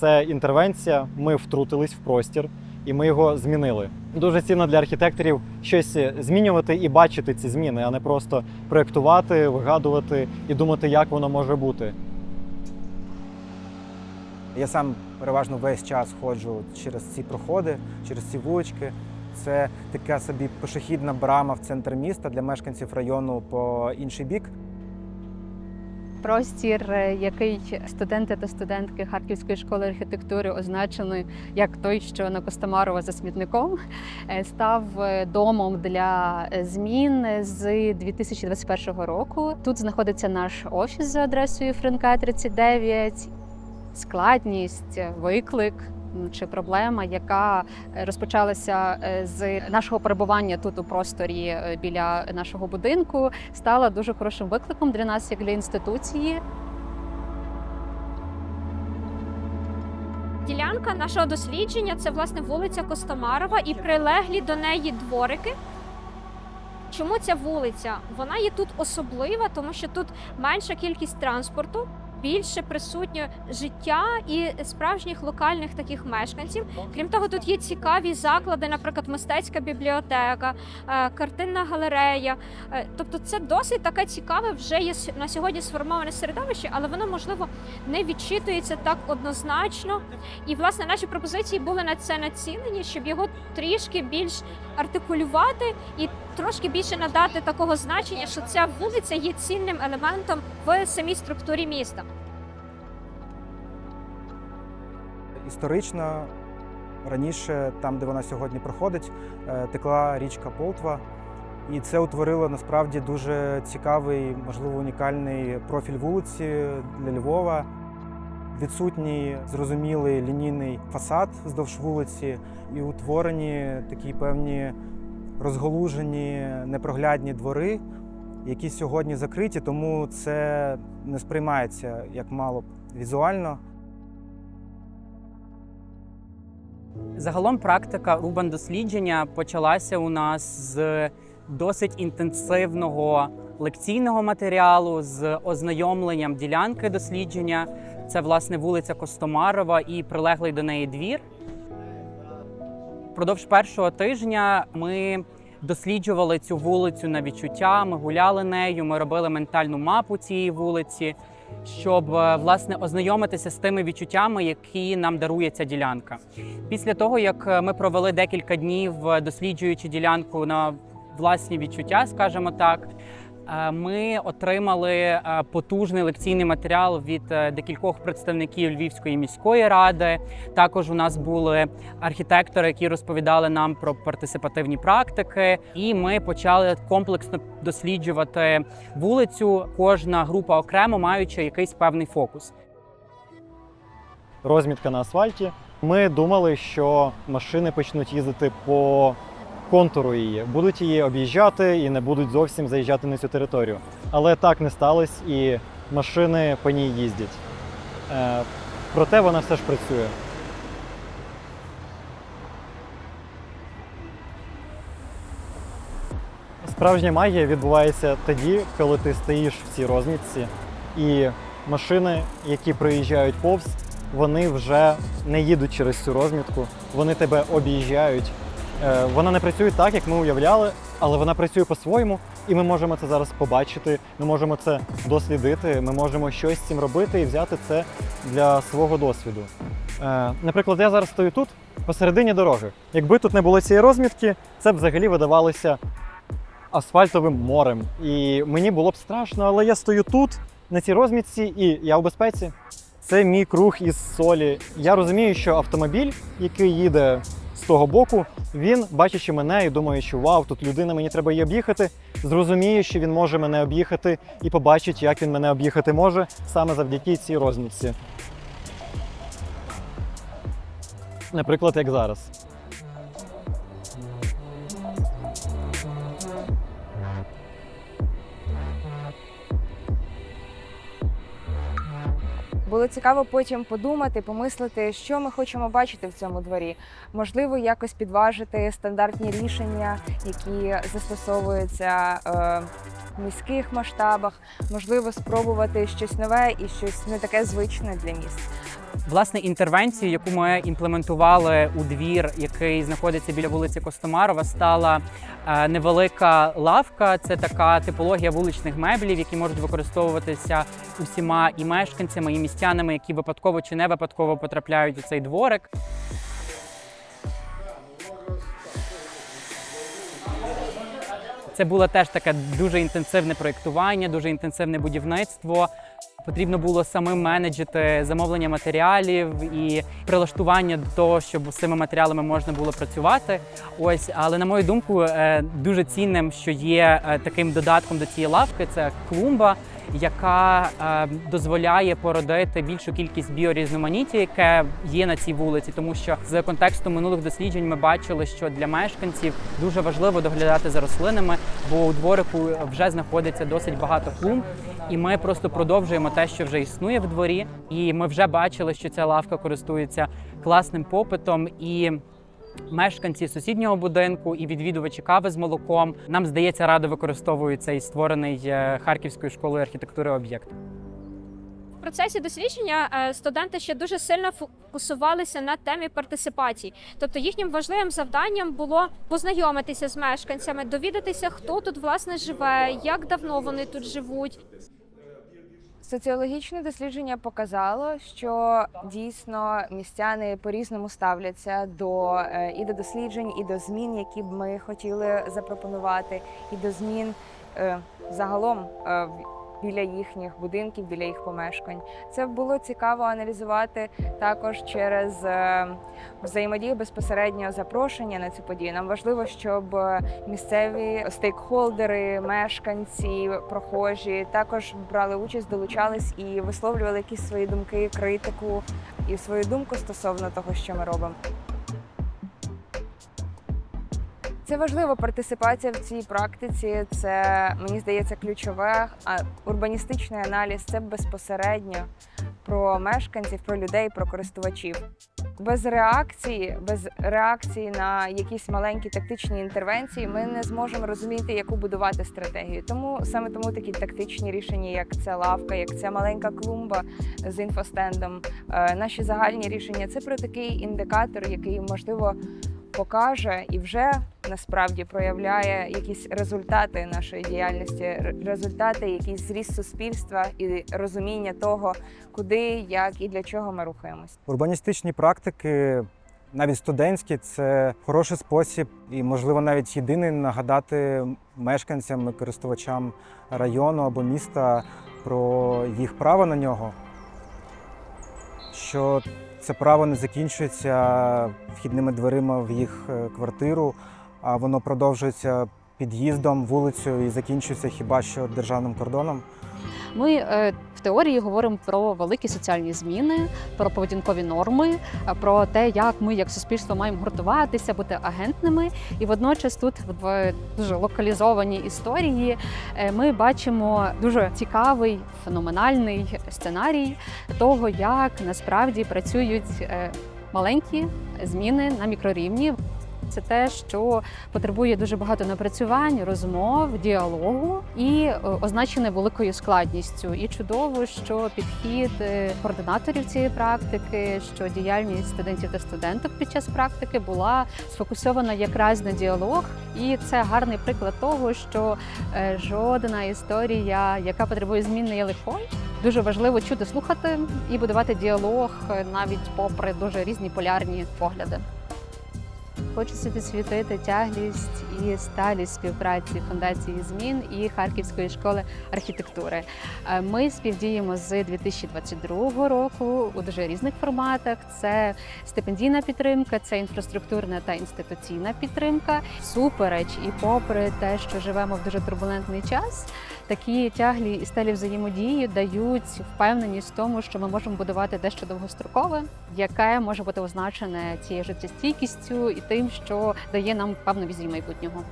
це інтервенція. Ми втрутились в простір і ми його змінили. Дуже цінно для архітекторів щось змінювати і бачити ці зміни, а не просто проєктувати, вигадувати і думати, як воно може бути. Я сам переважно весь час ходжу через ці проходи, через ці вулички. Це така собі пішохідна брама в центр міста для мешканців району по інший бік. Простір, е, який студенти та студентки Харківської школи архітектури означено як той, що на Костомарова за смітником, е, став е, домом для змін з 2021 року. Тут знаходиться наш офіс за адресою Френка 39. Складність, виклик чи проблема, яка е, розпочалася е, з нашого перебування тут у просторі е, біля нашого будинку, стала дуже хорошим викликом для нас, як для інституції. Ділянка нашого дослідження це власне вулиця Костомарова і прилеглі до неї дворики. Чому ця вулиця? Вона є тут особлива, тому що тут менша кількість транспорту, більше присутнє життя і справжніх локальних таких мешканців. Крім того, тут є цікаві заклади, наприклад, мистецька бібліотека, е, картинна галерея. Е, Тобто, це досить таке цікаве вже є на сьогодні сформоване середовище, але воно можливо не відчитується так однозначно. І власне наші пропозиції були на це націлені, щоб його трішки більш артикулювати і трошки більше надати такого значення, що ця вулиця є цінним елементом в самій структурі міста. Історично раніше, там, де вона сьогодні проходить, е, текла річка Полтва. І це утворило насправді дуже цікавий, можливо, унікальний профіль вулиці для Львова. Відсутній зрозумілий лінійний фасад вздовж вулиці, і утворені такі певні розголужені, непроглядні двори, які сьогодні закриті, тому це не сприймається як мало б візуально. Загалом практика урбан дослідження почалася у нас з досить інтенсивного лекційного матеріалу, з ознайомленням ділянки дослідження. Це власне вулиця Костомарова і прилеглий до неї двір. Впродовж першого тижня ми досліджували цю вулицю на відчуття. Ми гуляли нею, ми робили ментальну мапу цієї вулиці, щоб е, власне ознайомитися з тими відчуттями, які нам дарує ця ділянка. Після того, як е, ми провели декілька днів е, досліджуючи ділянку на власні відчуття, скажімо так. Е, Ми отримали е, потужний лекційний матеріал від е, декількох представників Львівської міської ради. Також у нас були архітектори, які розповідали нам про партисипативні практики, і ми почали комплексно досліджувати вулицю. Кожна група окремо маючи якийсь певний фокус. розмітка на асфальті. Ми думали, що машини почнуть їздити по контуру її, будуть її об'їжджати і не будуть зовсім заїжджати на цю територію. Але так не сталося, і машини по ній їздять. Е, проте вона все ж працює. Справжня магія відбувається тоді, коли ти стоїш в цій розмітці, і машини, які проїжджають повз, вони вже не їдуть через цю розмітку, вони тебе об'їжджають. Е, Вона не працює так, як ми уявляли, але вона працює по-своєму, і ми можемо це зараз побачити, ми можемо це дослідити, ми можемо щось з цим робити і взяти це для свого досвіду. Е, Наприклад, я зараз стою тут, посередині дороги. Якби тут не було цієї розмітки, це б взагалі видавалося асфальтовим морем. І мені було б страшно, але я стою тут, на цій розмітці, і я у безпеці. Це мій круг із солі. Я розумію, що автомобіль, який їде того боку, він, бачачи мене і думаючи, вау, тут людина, мені треба її об'їхати, зрозуміє, що він може мене об'їхати і побачить, як він мене об'їхати може саме завдяки цій розмітці. Наприклад, як зараз. Було цікаво потім подумати, помислити, що ми хочемо бачити в цьому дворі. Можливо, якось підважити стандартні рішення, які застосовуються е, в міських масштабах. Можливо, спробувати щось нове і щось не таке звичне для міст. Власне, інтервенцію, яку ми імплементували у двір, який знаходиться біля вулиці Костомарова, стала е, невелика лавка. Це така типологія вуличних меблів, які можуть використовуватися усіма і мешканцями, і містянами, які випадково чи не випадково потрапляють у цей дворик. Це було теж таке дуже інтенсивне проєктування, дуже інтенсивне будівництво. Потрібно було самим менеджити замовлення матеріалів і прилаштування до того, щоб з цими матеріалами можна було працювати. Ось, але на мою думку, е, дуже цінним, що є е, таким додатком до цієї лавки, це клумба, яка е, дозволяє породити більшу кількість біорізноманіття, яке є на цій вулиці, тому що з контексту минулих досліджень ми бачили, що для мешканців дуже важливо доглядати за рослинами, бо у дворику вже знаходиться досить багато клумб, і ми просто продовжуємо те, що вже існує в дворі. І ми вже бачили, що ця лавка користується класним попитом і. Мешканці сусіднього будинку і відвідувачі кави з молоком нам здається радо використовують цей створений е, Харківською школою архітектури об'єкт. В процесі дослідження е, студенти ще дуже сильно фокусувалися на темі партисипації. Тобто їхнім важливим завданням було познайомитися з мешканцями, довідатися, хто тут власне живе, як давно вони тут живуть. Соціологічне дослідження показало, що дійсно містяни по-різному ставляться до е, і до досліджень, і до змін, які б ми хотіли запропонувати, і до змін е, загалом е, біля їхніх будинків, біля їх помешкань. Це було цікаво аналізувати також через е, взаємодію безпосереднього запрошення на цю подію. Нам важливо, щоб місцеві стейкхолдери, мешканці, прохожі також брали участь, долучались і висловлювали якісь свої думки, критику і свою думку стосовно того, що ми робимо. Це важливо, партисипація в цій практиці. Це мені здається ключове. А урбаністичний аналіз це безпосередньо про мешканців, про людей, про користувачів. Без реакції, без реакції на якісь маленькі тактичні інтервенції, ми не зможемо розуміти, яку будувати стратегію. Тому саме тому такі тактичні рішення, як ця лавка, як ця маленька клумба з інфостендом, е, наші загальні рішення це про такий індикатор, який можливо покаже і вже насправді проявляє якісь результати нашої діяльності, результати, якийсь зріст суспільства і розуміння того, куди, як і для чого ми рухаємось. Урбаністичні практики, навіть студентські, це хороший спосіб і, можливо, навіть єдиний нагадати мешканцям користувачам району або міста про їх право на нього. Що це право не закінчується вхідними дверима в їх е, квартиру, а воно продовжується під'їздом, вулицею і закінчується хіба що державним кордоном. Ми е, в теорії говоримо про великі соціальні зміни, про поведінкові норми, е, про те, як ми, як суспільство, маємо гуртуватися, бути агентними. І водночас тут в дуже локалізованій історії е, ми бачимо дуже цікавий, феноменальний сценарій того, як насправді працюють е, маленькі зміни на мікрорівні. Це те, що потребує дуже багато напрацювань, розмов, діалогу і е, означене великою складністю. І чудово, що підхід е, координаторів цієї практики, що діяльність студентів та студенток під час практики була сфокусована якраз на діалог, і це гарний приклад того, що е, жодна історія, яка потребує змін, не є легкою. Дуже важливо чути, слухати і будувати діалог навіть попри дуже різні полярні погляди. Хочеться підсвітити тяглість і сталість співпраці фундації змін і Харківської школи архітектури. Е, Ми співдіємо з 2022 року у дуже різних форматах. Це стипендійна підтримка, це інфраструктурна та інституційна підтримка. Супереч і попри те, що живемо в дуже турбулентний час. Такі тяглі і сталі взаємодії дають впевненість в тому, що ми можемо будувати дещо довгострокове, яке може бути означене цією життєстійкістю і що дає нам певну візію майбутнього.